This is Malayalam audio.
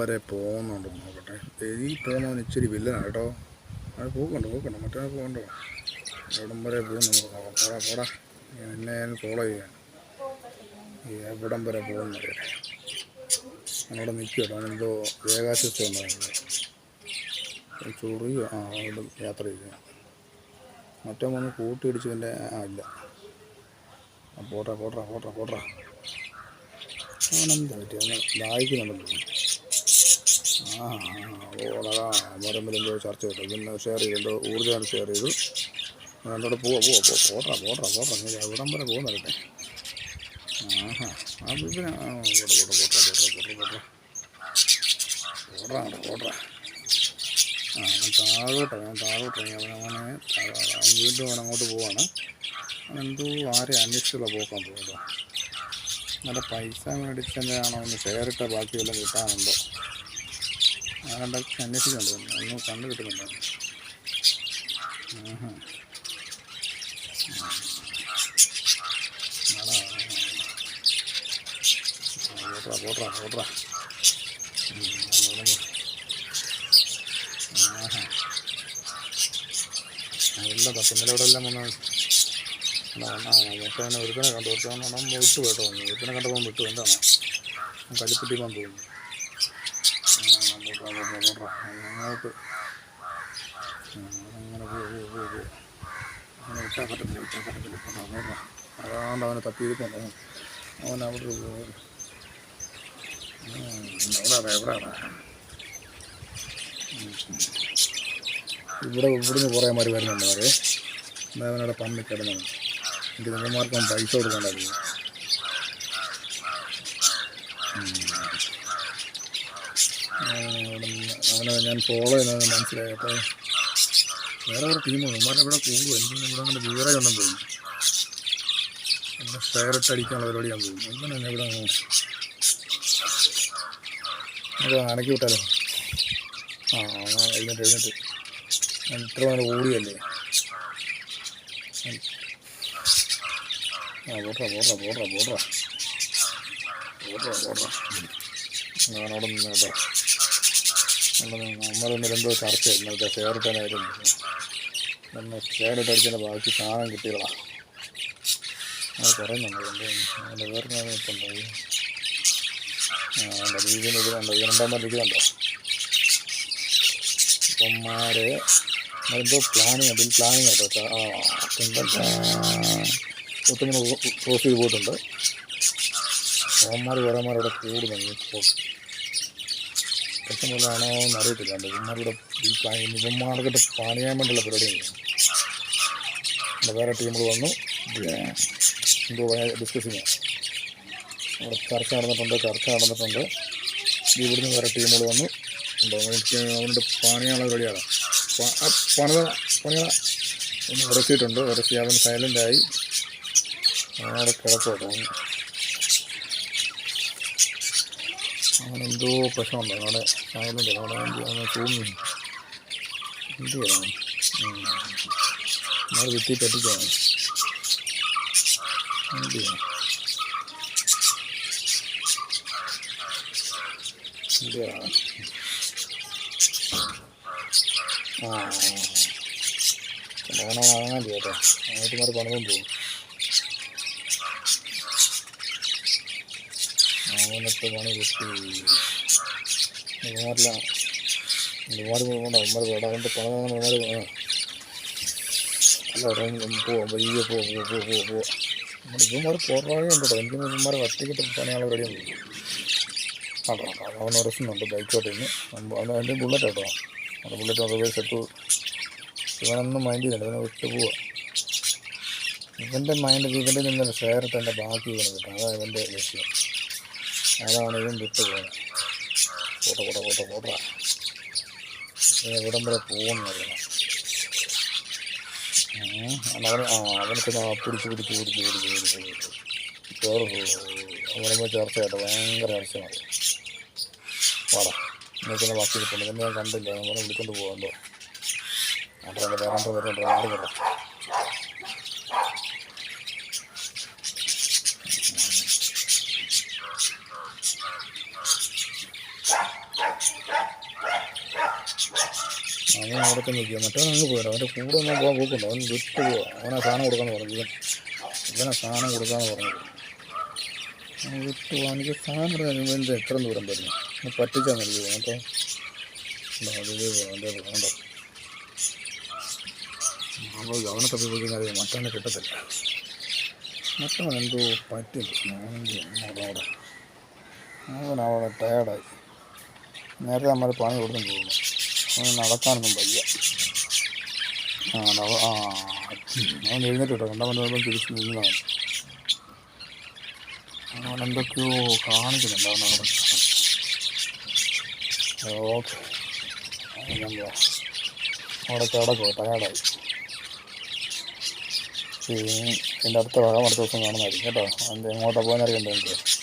വരെ പോകുന്നുണ്ട് നോക്കട്ടെ. ഈ പോകുന്നവൻ ഇച്ചിരി വില്ലനാണ് കേട്ടോ. അത് പോക്കണ്ട പോക്കണ്ട. മറ്റേ പോകണ്ടോ. എവിടം വരെ പോകുന്നു നോക്കാം. പോടാ പോടാ. എന്നെ ഫോളോ ചെയ്യാൻ ഈ എവിടം വരെ പോകുന്നത് അവിടെ നിൽക്കട്ടോ അവനെന്തോ ഏകാശിച്ചുണ്ടായിരുന്നു ചൊറിയോ ആ അവിടെ യാത്ര ചെയ്യുക മറ്റേ വന്ന് കൂട്ടിയിടിച്ചതിന്റെ ആ ഇല്ല. ആ പോട്ടെ പോട്ടെ പോട്ടെ പോട്ടെ. അവനെന്താ പറ്റിയ ദാഹിക്കുന്നുണ്ടല്ലോ. ഓടാ ചർച്ച ചെയ്തു. പിന്നെ ഷെയർ ചെയ്തുണ്ട് ഊർജം ഷെയർ ചെയ്തു. എന്നോട് പോവാ പോവാ പോ പോട്ടാ പോട്ടാ പോട്ടാ ഞാൻ എവിടം വരെ പോകുന്നവരട്ടെ ആഹാ ആ പിന്നെ പോട്ടെ പോട്ടെ പോട്ടെ പോട്ടെ പോട്ടെ പോട്ടെ ഓടാ ഓടാ ആ ഞാൻ താഴോട്ടാ ഞാൻ താഴോട്ടാ ഞാൻ അവനെ വീണ്ടും അവൻ അങ്ങോട്ട് പോവാണ്. എന്തോ ആരെയും അന്വേഷിച്ചുള്ള പോക്കാൻ പോകുന്നത് നല്ല പൈസ മേടിച്ചതിനാണോ ഒന്ന് ഷെയർ ഇട്ട ബാക്കിയെല്ലാം കിട്ടാനുണ്ടോ? കണ്ട അന്വേഷിക്കുന്നുണ്ട് അതൊന്നും കണ്ടു കിട്ടുന്നുണ്ടോ ഓട്ടറാ ഓട്ടറാ ഓട്ടറാ ആഹാ എല്ലാ പത്തിന്റെവിടെല്ലാം കണ്ടു ഒരുക്കനെ വിട്ടു കേട്ടോ ഒരുക്കനെ കണ്ടപ്പോൾ വിട്ടു എന്താണ് കല്ലിപ്പുട്ടിമാൻ പോകുന്നു നന്നായിട്ട് അവനെ തപ്പിയിരിക്കുന്നു അവൻ അവിടെ പോയി എവിടാണ് എവിടാണ് ഇവിടെ ഇവിടുന്ന് കുറേ മാറി വരുന്നുണ്ട് അവരെ. എന്താ അവനവിടെ പമ്മി കിടന്നാണ് എനിക്ക് നിങ്ങൾമാർക്കും പൈസ കൊടുക്കണ്ടായിരുന്നു അങ്ങനെ ഞാൻ ഫോളോ ചെയ്യുന്നത് മനസ്സിലായി. അപ്പോൾ വേറെ ഒരു ടീമാണ് ഇമാരുടെ ഇവിടെ കൂടും എനിക്ക് ഇവിടെ അങ്ങനെ വിവരം ഉണ്ടെന്ന് തോന്നുന്നു നമ്മുടെ ഷെയർ ഇട്ട് അടിക്കാനുള്ള പരിപാടിയാണ് പോകും. അങ്ങനെ തന്നെ ഇവിടെ അത് അനക്കി വിട്ടാലോ? ആ എഴുന്നിട്ട് എഴുന്നിട്ട് ഇത്ര നേരം ഓടിയല്ലേ? ആ പോട്ര പോട്ര പോട്ര പോട്ര പോട്ര പോട്ര ഞാനവിടെ നിന്ന് കേട്ടോ. നമ്മളൊന്ന് എന്തോ ചർച്ച ഇന്നത്തെ ഫേവറേറ്റനായിരുന്നു നമ്മൾ ഫേവറേറ്റ് അടിച്ചതിന്റെ ബാക്കി സാധനം കിട്ടിയതാ. അത് പറയുന്നുണ്ട് അതിന്റെ വേറെ ഞാൻ ഇപ്പം ഉണ്ടായി ആ ഇതിന് ഇതിലുണ്ടോ ഇത് രണ്ടാമത് ഇരിക്കുന്നുണ്ടോ ഇപ്പന്മാരെ എന്തോ പ്ലാനിങ് ബിൽ പ്ലാനിങ് കേട്ടോ ആ ഒത്തിങ്ങനെ ക്രോസ് ചെയ്ത് പോയിട്ടുണ്ട്. ഓന്മാർ വരമാരവിടെ കൂടുന്നു ഇപ്പോൾ പ്രശ്നം വല്ലതാണോ എന്ന് അറിയത്തില്ല എന്റെ ഇവന്മാരുടെ ഈ ഇവന്മാർക്കിട്ട് പണിയാൻ വേണ്ടിയുള്ള പരിപാടിയാണ്. വേറെ ടീമുകൾ വന്നു. എന്തോ ഡിസ്കസിങ് അവിടെ ചർച്ച നടന്നിട്ടുണ്ട് ചർച്ച നടന്നിട്ടുണ്ട്. ഇവിടുന്ന് വേറെ ടീമുകൾ വന്നു. അവർക്ക് അവന്റെ പണിയാനുള്ള പരിപാടിയാണ്. പണിത പണിത ഒന്ന് ഉരച്ചിട്ടുണ്ട് ഉരച്ചി അവൻ സൈലന്റായി അവിടെ കിടക്കോട്ടെ അവൻ എന്തോ പ്രശ്നമുണ്ട് അവിടെ ചായലുണ്ട്. അവിടെ അവനെ തൂങ്ങി എന്ത് ചെയ്യണം? നമ്മൾ വിത്തി പറ്റിക്കാണ് എന്ത് ചെയ്യണം? എന്ത് ചെയ്യണം? ആ ഓണം വാങ്ങാൻ കേട്ടോ. അങ്ങോട്ടുമാർ പണിതും പോകും. അവനത്തെ പണി കിട്ടി ഇവന്മാരില്ല മൂന്നാറ് പോകണ്ട ഇവന്മാർ വേണ്ട അവന്റെ പണം ഇവന്മാർ അല്ല അവിടെ പോവാം വയ്യ പോ പോ പോ പോ ഇവന്മാർ പോറാഴി ഉണ്ട് കേട്ടോ ഇവന്മാർ ഒറ്റയ്ക്കിട്ട് അവൻ ഉറച്ചുന്നുണ്ട് ബൈക്കോട്ട് ഇന്ന് അവൻ എന്റെ ബുള്ളറ്റ് കേട്ടോ അവന്റെ ബുള്ളറ്റ് റിവേഴ്സ് എടുത്തു ഇവനൊന്നും മൈൻഡ് ചെയ്യുന്നില്ല ഇവനെ വിട്ടു പോവാ ഇവന്റെ മൈൻഡ് ഇവന്റെ നിന്ന് ഷെയർ ഇട്ട് എന്റെ ബാക്കി ഇവനെ കിട്ടും അതാണ് ഇവന്റെ ലക്ഷ്യം അതാണ് ഇതും വിട്ട് പോകുന്നത് കൂട്ട കൂട്ട കൂട്ട കൂട്ട ഇവിടം വരെ പോകുന്നില്ല. അവൻ അവനൊക്കെ പിടിച്ച് പിടിച്ച് പിടിച്ച് പിടിച്ച് പിടിച്ച് പിടിച്ച്. ചോറ് അവനുമ്പോൾ ചേർച്ചയായിട്ട് ഭയങ്കര ഇറച്ചമാണ് വാടാ നിൽക്കുന്ന ബാക്കി ഇരിപ്പുണ്ട്. ഞാൻ കണ്ടില്ല. അവനെ വിളിക്കൊണ്ട് പോകാണ്ടോ അവിടെ വരാണ്ട് ആറ് ആളുകളാണ് അവൻ അവിടെ തന്നെ നിൽക്കുക മറ്റവൻ അങ്ങ് പോയിട്ടോ അവന്റെ കൂടെ ഒന്നും പോകാൻ പോക്കുണ്ടോ. അവൻ വിട്ടു പോവാ. അവനാ സാധനം കൊടുക്കാന്ന് പറഞ്ഞു. ഇവൻ ഇവനാ സാധനം കൊടുക്കാമെന്ന് പറഞ്ഞത് അവൻ വിട്ടു സാധനം കൊടുക്കാൻ ഇവൻ എത്ര ദൂരം വരുന്നു? ഒന്ന് പറ്റിച്ചാൽ മതി. കേട്ടോ അതിലേ അതേ പോകാം അതേ പോകാം കണ്ടോ? അപ്പോൾ അവനെ തപ്പി പോയി കഴിഞ്ഞാൽ മറ്റവനെ കിട്ടത്തില്ല. മറ്റവൻ എന്തോ പറ്റില്ല. അവിടെ അവിടെ അവൻ അവിടെ ടയർഡായി നേരത്തെ നമ്മൾ പണി കൊടുത്തും പോകുന്നു. നടക്കാനൊന്നും വയ്യ. ആ നവ- ആ അവൻ എഴുന്നേറ്റ് കേട്ടോ രണ്ടാം മണി തിരിച്ച് നിന്നതാണ് അവൻ എന്തൊക്കെയോ കാണിക്കുന്നുണ്ട് അവൻ അവിടെ ഓക്കെ. അവിടെ കിടക്കോ ടയർഡായി എന്റെ അടുത്ത ഭാഗം അടുത്ത ദിവസം കാണുന്നതായിരിക്കും കേട്ടോ. എന്ത് എങ്ങോട്ടാണ് പോകാൻ അറിയണ്ടേ എനിക്ക്.